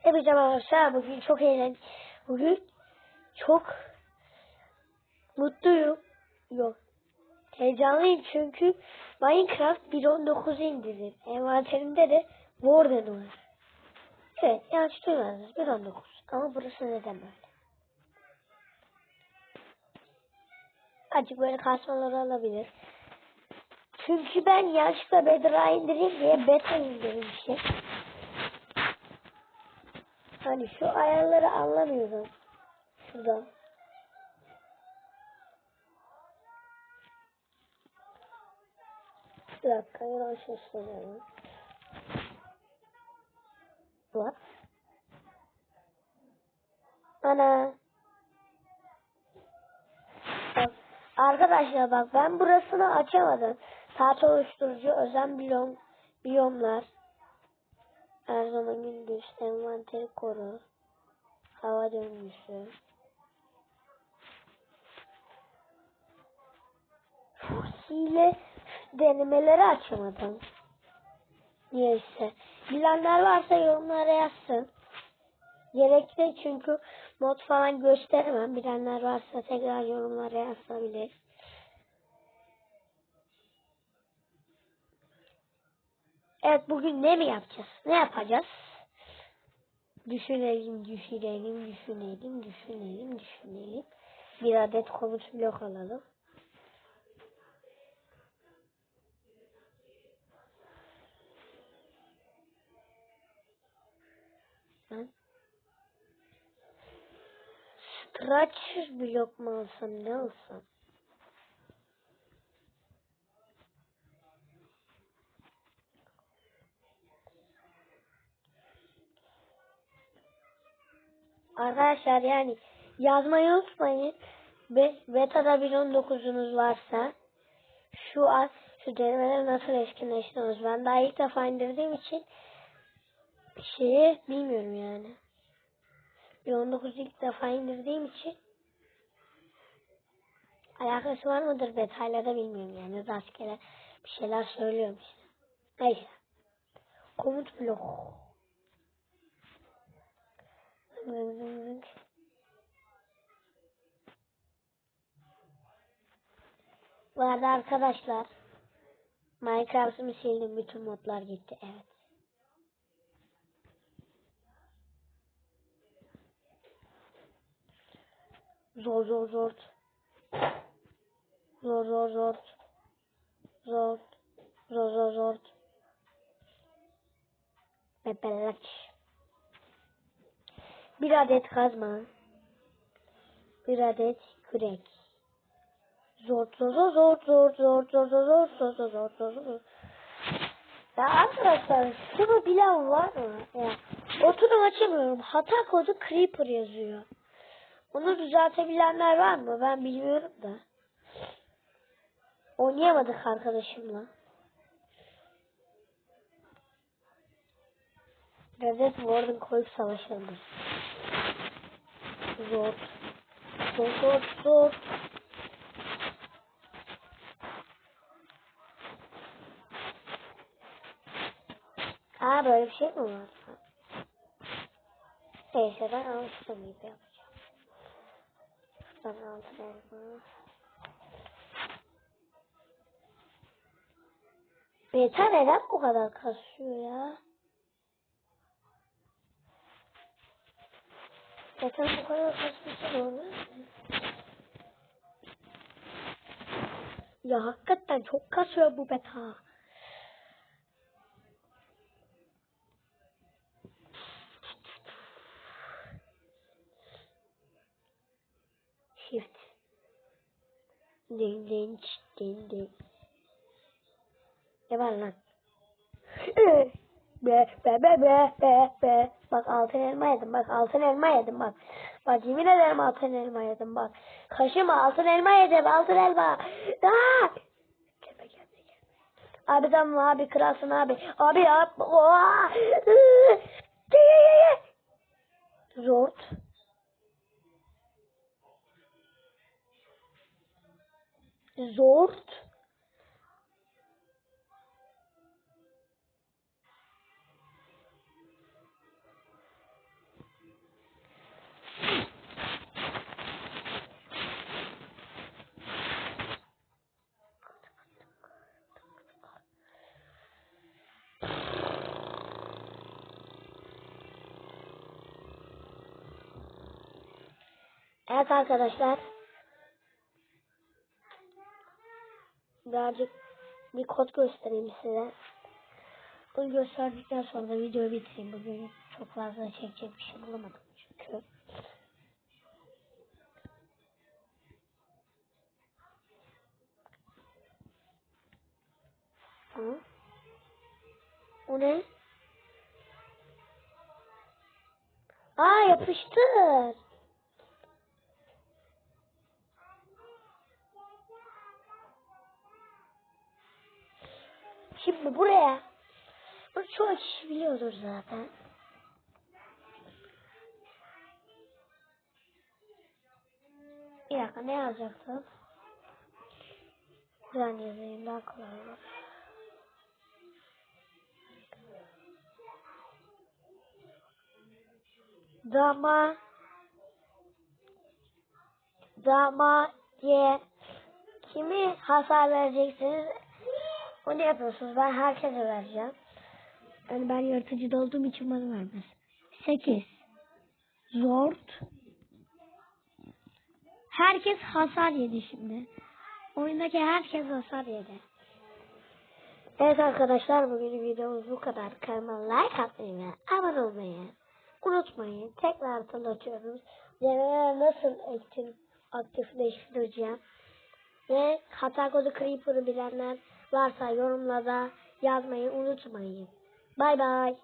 Hepinize arkadaşlar bugün çok eğlen bugün çok mutluyum. Yok. Heyecanlıyım çünkü Minecraft 1.19'u indirdim. Envanterimde de Warden var. Evet yanlış duymadınız 1.19 ama burası neden böyle? Azıcık böyle kasmalar olabilir. Çünkü ben yanlışlıkla Bedrock'a indireyim diye beta indirmişim. Hani şu ayarları anlamıyorum. Şurada. Bir dakika yavaş gösteriyorum. What? Ana. Bak, arkadaşlar bak ben burasını açamadım. Saat oluşturucu özel biyom, biyomlar. Her zaman gündüz envanteri koru. Hava döngüsü. Hile denemeleri açamadım. Niyeyse. Bilenler varsa yorumlara yazsın. Gerekli çünkü mod falan gösteremem. Bilenler varsa tekrar yorumlara yazabilir. Evet bugün ne mi yapacağız? Ne yapacağız? Düşünelim, düşünelim, düşünelim, düşünelim, düşünelim. Bir adet komut blok alalım. Ben Stretch blok mu alsam ne alsam? Arkadaşlar yani yazmayı unutmayın. Be beta'da 1.19'unuz varsa şu az şu denemeleri nasıl etkinleştiriyoruz? Ben daha ilk defa indirdiğim için şeyi bilmiyorum yani. 1.19 ilk defa indirdiğim için alakası var mıdır betayla da bilmiyorum yani rastgele bir şeyler söylüyorum işte. Neyse. Komut blok. Zıng zıng zıng. Bu arada arkadaşlar Minecraft'ımı sildim bütün modlar gitti evet. Zor zor zor. Zor zor zor. Zor. Zor zor zor. Bebelek. Bir adet kazma. Bir adet kürek. Zor zor zor zor zor zor zor zor zor zor zor zor zor Ya arkadaşlar şunu bilen var mı? Ya, oturum açamıyorum. Hata kodu Creeper yazıyor. Onu düzeltebilenler var mı? Ben bilmiyorum da. Oynayamadık arkadaşımla. Redet Warden koyup savaşalım. Zor. Zor zor zor. Aa böyle bir şey mi var? Neyse ben alıştım gibi yapacağım. Şuradan altın elma. Beta neden bu kadar kasıyor ya? Beta bu kadar kasması normal mi? Ya hakikaten çok kasıyor bu beta. Shift. Ding ding ding ding. Ne var lan? be be be be be be. Bak altın elma yedim bak altın elma yedim bak. Bak yemin ederim altın elma yedim bak. Kaşıma altın elma yedim altın elma. Aa! Abi tamam abi kralsın abi. Abi yap. Oha! Zort. Zort. Evet arkadaşlar. Birazcık bir kod göstereyim size. Bunu gösterdikten sonra da videoyu bitireyim. Bugün çok fazla çekecek bir şey bulamadım çünkü. Hı? O ne? Aa yapıştır. Şimdi buraya. Bunu çoğu kişi biliyordur zaten. Bir dakika ne yazacaktım? Ben yazayım daha kolay olur. Dama dama diye kimi hasar vereceksiniz onu yapıyorsunuz. Ben herkese vereceğim. Yani ben yaratıcı olduğum için bana vermez. 8 Zord Herkes hasar yedi şimdi. Oyundaki herkes hasar yedi. Evet arkadaşlar bugün videomuz bu kadar. Kanalıma like atmayı ve abone olmayı unutmayın. Tekrar hatırlatıyorum. Denemeler nasıl aktif, aktifleştireceğim. Ve hata kodu Creeper'ı bilenler varsa yorumlarda yazmayı unutmayın. Bay bay.